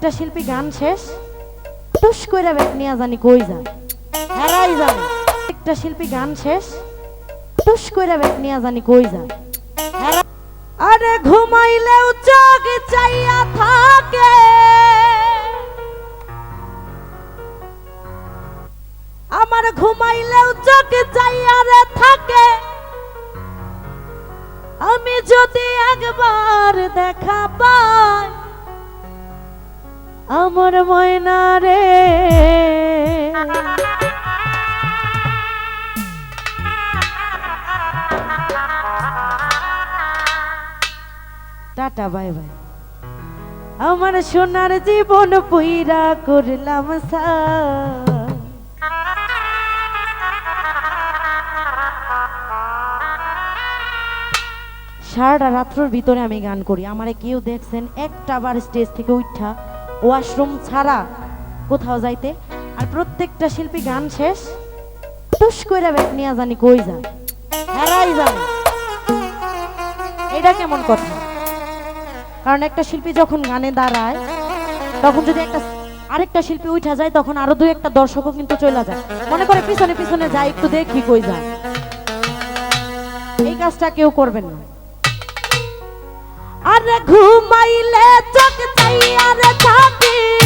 প্রত্যেকটা শিল্পী গান শেষ, টুস কইরা ব্যাগ নিয়ে জানি কই যায়। হেরাই জানি। প্রত্যেকটা শিল্পী গান শেষ, টুস কইরা ব্যাগ নিয়ে জানি কই হেরা- আরে ঘুমাইলেও চোখ চাইয়া থাকে। আমার ঘুমাইলেও চোখ চাইয়া রে থাকে। আমি যদি একবার দেখা পাই আমার ময়না রে। Tata, bye bye. আমার সোনার জীবন পুইরা করলাম সা। সারাটা রাত্রর ভিতরে আমি গান করি। আমারে কেউ দেখছেন একটা বার স্টেজ থেকে উঠা ওয়াশরুম ছাড়া কোথাও যাইতে। আর প্রত্যেকটা শিল্পী গান শেষ। টুস কইরা ব্যাগ নিয়ে জানি কই যায় হেরাই জানি এটা কেমন কথা? কারণ একটা শিল্পী যখন গানে দাঁড়ায়, তখন যদি একটা আরেকটা শিল্পী উঠা যায়, তখন আরও দুই একটা দর্শকও কিন্তু চলে যায়। মনে করে পিছনে পিছনে যায় একটু দেখি কই যায় এই কাজটা কেউ করবেন না। আরে ঘুমাইলে চোখ চাইয়া রে থাকি।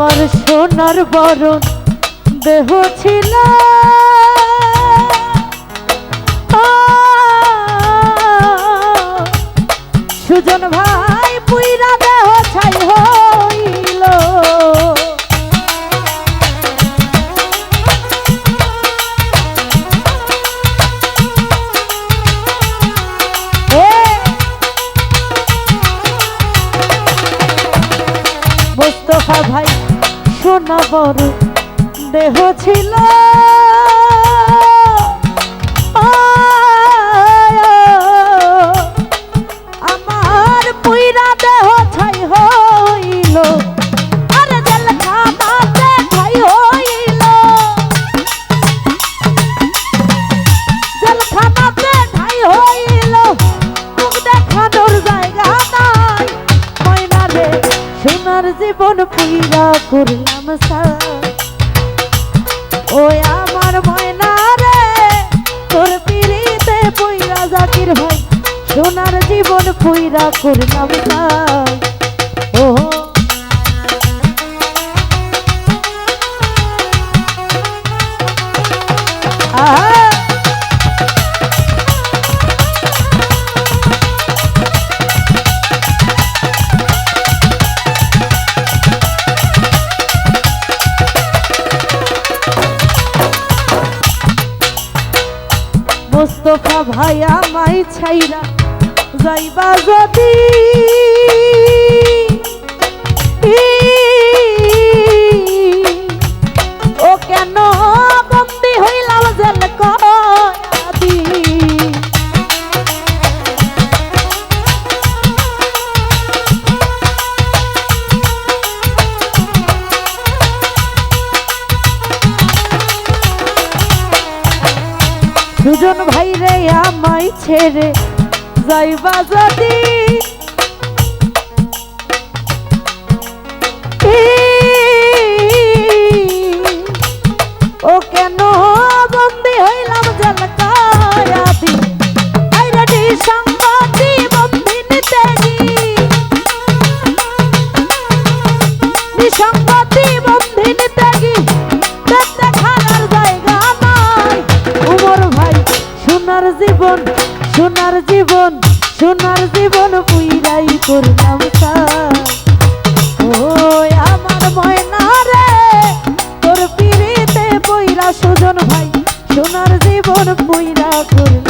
আমার সোনার বরণ দেহ ছিল। সুজন ভাই। বড় দেহ ছিল। ওই আমার ময়না তোর পিড়িতে পুইরা জাকির ভাই সোনার জীবন পুইরা করলাম না ও ভাই আমাই ছাইরা যাইবা যদি। ও কেন বন্দি হইলাম জেল কয়াদি। সুজন ভাই আমায় ছেড়ে যাইবা যদি করলাম আমার ময়না রে তোর সুজন ভাই সোনার জীবন বইরা করলাম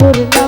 করল